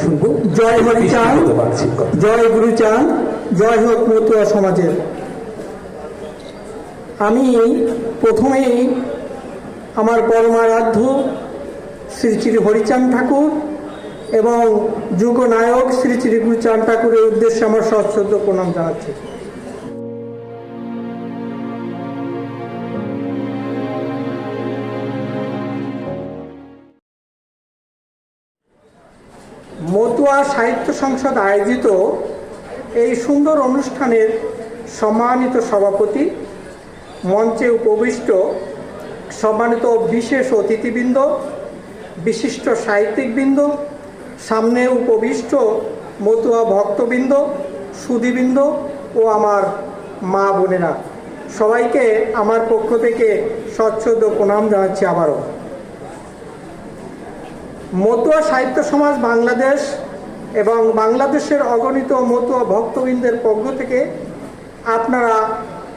শুনব। জয় বার্ষিক কথা। জয় জয় হোক মতুয়া সমাজের। আমি প্রথমেই আমার পরমারাধ্য শ্রী শ্রী হরিচাঁদ ঠাকুর এবং যুগনায়ক শ্রী শ্রী গুরুচাঁদ ঠাকুরের উদ্দেশ্যে আমার সশ্রদ্ধ প্রণাম জানাচ্ছি। মতুয়া সাহিত্য সংসদ আয়োজিত এই সুন্দর অনুষ্ঠানের সম্মানিত সভাপতি, মঞ্চে উপবিষ্ট সম্মানিত বিশেষ অতিথিবৃন্দ, বিশিষ্ট সাহিত্যিকবৃন্দ, সামনে উপবিষ্ট মতুয়া ভক্তবৃন্দ সুদীবৃন্দ ও আমার মা বোনেরা। সবাইকে আমার পক্ষ থেকে স্বচ্ছন্দ প্রণাম জানাচ্ছি আবারও। মতুয়া সাহিত্য সমাজ বাংলাদেশ এবং বাংলাদেশের অগণিত মতুয়া ভক্তবৃন্দের পক্ষ থেকে আপনারা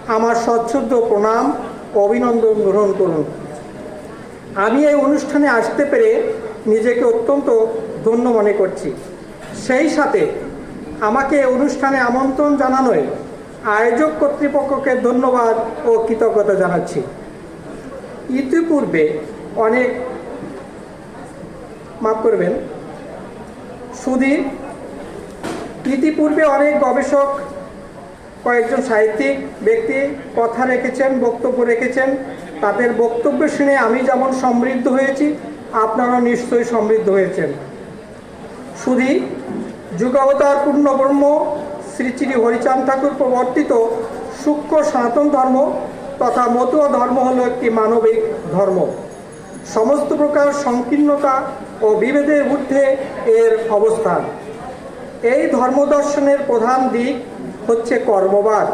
আমার সচ্ছুদ্ধ প্রণাম অভিনন্দন গ্রহণ করুন। আমি এই অনুষ্ঠানে আসতে পেরে নিজেকে অত্যন্ত ধন্য মনে করছি। সেই সাথে আমাকে অনুষ্ঠানে আমন্ত্রণ জানানোয় আয়োজক কর্তৃপক্ষকে ধন্যবাদ ও কৃতজ্ঞতা জানাচ্ছি। ইতিপূর্বে অনেক, মাফ করবেন সুধীর ইতিপূর্বে অনেক গবেষক, কয়েকজন সাহিত্যিক ব্যক্তি কথা রেখেছেন, বক্তব্য রেখেছেন। তাদের বক্তব্য শুনে আমি যেমন সমৃদ্ধ হয়েছি আপনারা নিশ্চয়ই সমৃদ্ধ হয়েছেন। শুধু যুগাবতার পূর্ণ ব্রহ্ম শ্রী শ্রী হরিচাঁদ ঠাকুর প্রবর্তিত সূক্ষ্ম সনাতন ধর্ম তথা মতুয়া ধর্ম হল একটি মানবিক ধর্ম। সমস্ত প্রকার সংকীর্ণতা ও বিভেদের ঊর্ধ্বে এর অবস্থান। এই ধর্মদর্শনের প্রধান দিক হচ্ছে কর্মবাদ।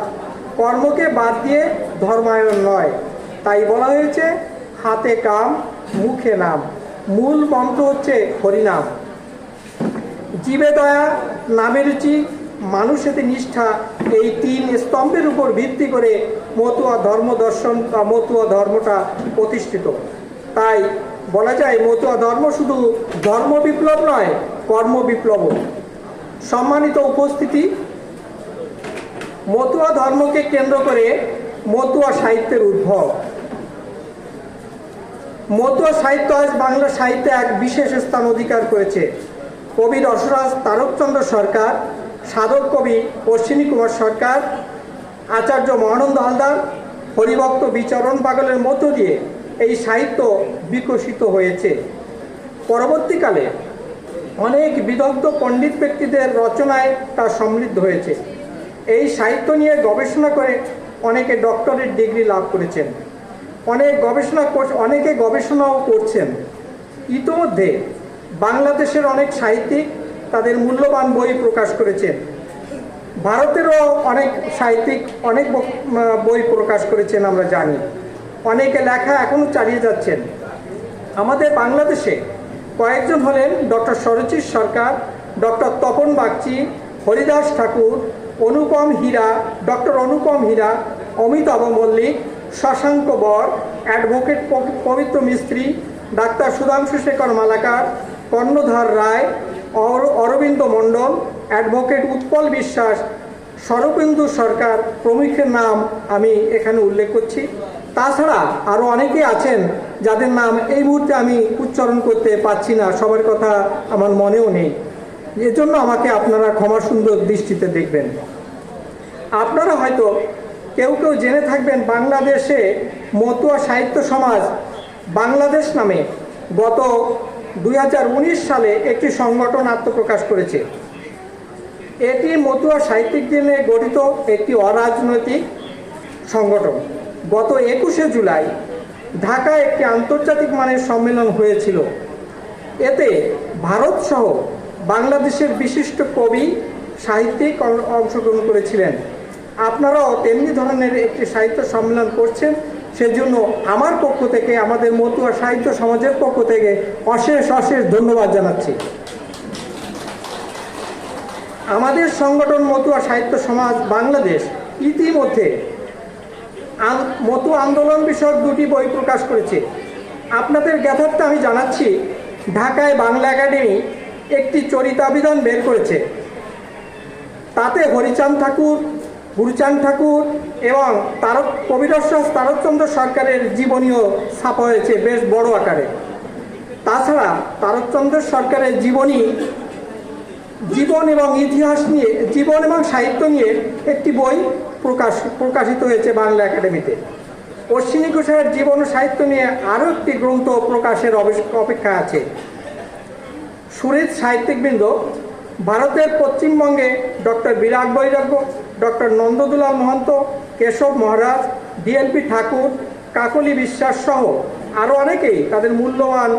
কর্মকে বাদ দিয়ে ধর্মায়ণ নয়। তাই বলা হয়েছে, হাতে কাম, মুখে নাম। মূল মন্ত্র হচ্ছে হরিনাম। জীবে দয়া, নামে রুচি মানুষেতে নিষ্ঠা, এই তিন স্তম্ভের উপর ভিত্তি করে মতুয়া ধর্ম দর্শন বা মতুয়া ধর্মটা প্রতিষ্ঠিত। তাই বলা যায়, মতুয়া ধর্ম শুধু ধর্ম বিপ্লব নয়, কর্ম বিপ্লব সম্মানিত উপস্থিতি, মতুয়া ধর্মকে কেন্দ্র করে মতুয়া সাহিত্যের উদ্ভব। মতুয়া সাহিত্য আজ বাংলা সাহিত্যে এক বিশেষ স্থান অধিকার করেছে। কবি রসরাজ তারকচন্দ্র সরকার, সাধক কবি অশ্বিনী কুমার সরকার, আচার্য মহানন্দ হালদার, হরিভক্ত বিচরণ পাগলের মধ্য দিয়ে এই সাহিত্য বিকশিত হয়েছে। পরবর্তীকালে অনেক বিদগ্ধ পণ্ডিত ব্যক্তিদের রচনায় তা সমৃদ্ধ হয়েছে। এই সাহিত্য নিয়ে গবেষণা করে অনেকে ডক্টরেট ডিগ্রি লাভ করেছেন। অনেক গবেষণা অনেকে গবেষণাও করছেন। ইতোমধ্যে বাংলাদেশের অনেক সাহিত্যিক তাদের মূল্যবান বই প্রকাশ করেছেন। ভারতেরও অনেক সাহিত্যিক অনেক বই প্রকাশ করেছেন আমরা জানি। অনেকে লেখা এখনও চালিয়ে যাচ্ছেন। আমাদের বাংলাদেশে কয়েকজন হলেন doctor Sarchit Sarkar, doctor Tapan Bagchi, Haridas Thakur, Anupam Hira, doctor Anupam Hira, Amitabh Mallick, Shashanka Bar, advocate Pabitra Mistri, doctor Sudhanshu Shekhar Malakar, Karnadhar Roy, অর- অরবিন্দ মণ্ডল, অ্যাডভোকেট উৎপল বিশ্বাস শরবেন্দু সরকার প্রমুখের নাম আমি এখানে উল্লেখ করছি। তাছাড়া আরও অনেকেই আছেন যাদের নাম এই মুহূর্তে আমি উচ্চারণ করতে পারছি না, সবার কথা আমার মনেও নেই। এজন্য আমাকে আপনারা ক্ষমা সুন্দর দৃষ্টিতে দেখবেন। আপনারা হয়তো কেউ কেউ জেনে থাকবেন, বাংলাদেশে মতুয়া সাহিত্য সমাজ বাংলাদেশ নামে গত দুই হাজার উনিশ সালে একটি সংগঠন আত্মপ্রকাশ করেছে। এটি মতুয়া সাহিত্যিক দিনে গঠিত একটি অরাজনৈতিক সংগঠন। গত একুশে জুলাই ঢাকায় একটি আন্তর্জাতিক মানের সম্মেলন হয়েছিল। এতে ভারত সহ বাংলাদেশের বিশিষ্ট কবি, সাহিত্যিক অংশগ্রহণ করেছিলেন। আপনারাও তেমনি ধরনের একটি সাহিত্য সম্মেলন করছেন, সেজন্য আমার পক্ষ থেকে, আমাদের মতুয়া সাহিত্য সমাজের পক্ষ থেকে অশেষ অশেষ ধন্যবাদ জানাচ্ছি। আমাদের সংগঠন মতুয়া সাহিত্য সমাজ বাংলাদেশ ইতিমধ্যে মতু আন্দোলন বিষয়ক দুটি বই প্রকাশ করেছে। আপনাদের জ্ঞাতার্থে আমি জানাচ্ছি। ঢাকায় বাংলা একাডেমি একটি চরিতাবিধান বের করেছে। তাতে হরিচাঁদ ঠাকুর, গুরুচাঁদ ঠাকুর এবং তারক কবিরশ্বাস তারকচন্দ্র সরকারের জীবনীও ছাপা হয়েছে বেশ বড় আকারে। তাছাড়া তারকচন্দ্র সরকারের জীবনী জীবন এবং ইতিহাস নিয়ে, জীবন এবং সাহিত্য নিয়ে একটি বই প্রকাশ, প্রকাশিত হয়েছে বাংলা একাডেমিতে। অশ্বিনী ঘোষের জীবন সাহিত্য নিয়ে আরও একটি গ্রন্থ প্রকাশের অপেক্ষা আছে। সুরেশ সাহিত্যিকবৃন্দ, ভারতের পশ্চিমবঙ্গে doctor Birat Bairagya, doctor Nandadulal Mahanta, Keshab Maharaj DLP Thakur, Kakali Biswas সহ আরও অনেকেই তাদের মূল্যবান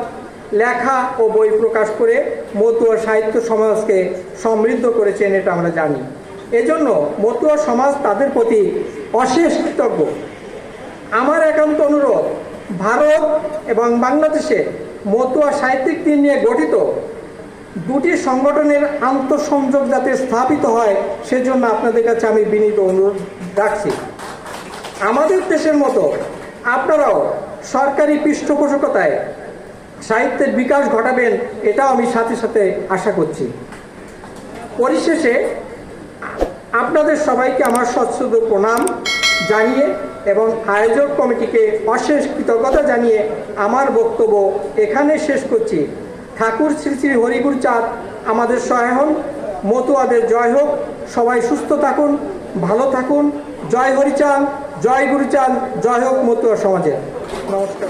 লেখা ও বই প্রকাশ করে মতুয়া সাহিত্য সমাজকে সমৃদ্ধ করেছেন এটা আমরা জানি। এজন্য মতুয়া সমাজ তাদের প্রতি অশেষ কৃতজ্ঞ। আমার একান্ত অনুরোধ, ভারত এবং বাংলাদেশে মতুয়া সাহিত্যিকদের নিয়ে গঠিত দুটি সংগঠনের আন্তঃসংযোগ যাতে স্থাপিত হয়, সেজন্য আপনাদের কাছে আমি বিনীত অনুরোধ রাখছি। আমাদের দেশের মতো আপনারাও সরকারি পৃষ্ঠপোষকতায় সাহিত্যের বিকাশ ঘটাবেন, এটাও আমি সাথে সাথে আশা করছি। পরিশেষে, আপনাদের সবাইকে আমার সশ্রদ্ধ প্রণাম জানিয়ে এবং আয়োজক কমিটিকে অশেষ কৃতজ্ঞতা জানিয়ে আমার বক্তব্য এখানে শেষ করছি। ঠাকুর শ্রী শ্রী হরিগুরচাঁদ আমাদের সহায় হন। মতুয়াদের জয় হোক। সবাই সুস্থ থাকুন, ভালো থাকুন। জয় হরিচাঁদ, জয় গুরুচাঁদ, জয় হোক মতুয়া সমাজের। নমস্কার।